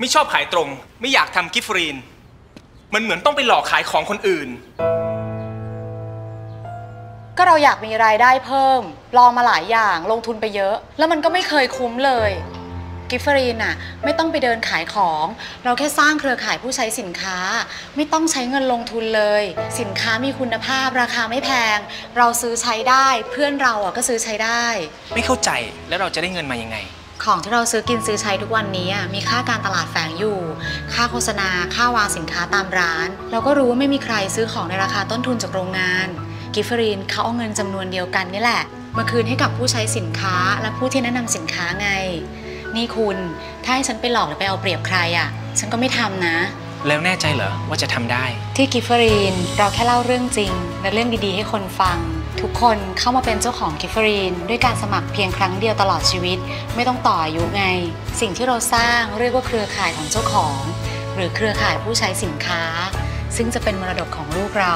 ไม่ชอบขายตรง ไม่อยากทำกิฟต์ฟรีน มันเหมือนต้องไปหลอกขายของคนอื่น ก็เราอยากมีรายได้เพิ่ม ลองมาหลายอย่างลงทุนไปเยอะ แล้วมันก็ไม่เคยคุ้มเลย กิฟเฟอรีนน่ะ ไม่ต้องไปเดินขายของ เราแค่สร้างเครือข่ายผู้ใช้สินค้า ไม่ต้องใช้เงินลงทุนเลย สินค้ามีคุณภาพราคาไม่แพง เราซื้อใช้ได้ เพื่อนเราอะก็ซื้อใช้ได้ ไม่เข้าใจแล้วเราจะได้เงินมายังไง ของที่เราซื้อกินซื้อใช้ทุกวันนี้อะมีค่าการตลาดแฝงอยู่ ค่าโฆษณา ค่าวางสินค้าตามร้าน เราก็รู้ว่าไม่มีใครซื้อของในราคาต้นทุนจากโรงงาน กิฟเฟอรีนเขาเอาเงินจำนวนเดียวกันนี่แหละ มาคืนให้กับผู้ใช้สินค้าและผู้ที่แนะนำสินค้าไง นี่คุณถ้าให้ฉันไปหลอกหรือไปเอาเปรียบใครอะ ฉันก็ไม่ทำนะ แล้วแน่ใจเหรอว่าจะทำได้ ที่กิฟเฟอรีนเราแค่เล่าเรื่องจริง และเรื่องดีๆ ให้คนฟัง ทุกคนเข้ามาเป็นเจ้าของกิฟเฟอรีนด้วยการสมัครเพียงครั้งเดียวตลอดชีวิต ไม่ต้องต่ออายุไง สิ่งที่เราสร้างเรียกว่าเครือข่ายของเจ้าของ หรือเครือข่ายผู้ใช้สินค้า ซึ่งจะเป็นมรดกของลูกเรา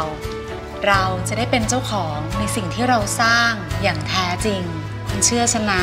เราจะได้เป็นเจ้าของในสิ่งที่เราสร้างอย่างแท้จริง คุณเชื่อฉันนะ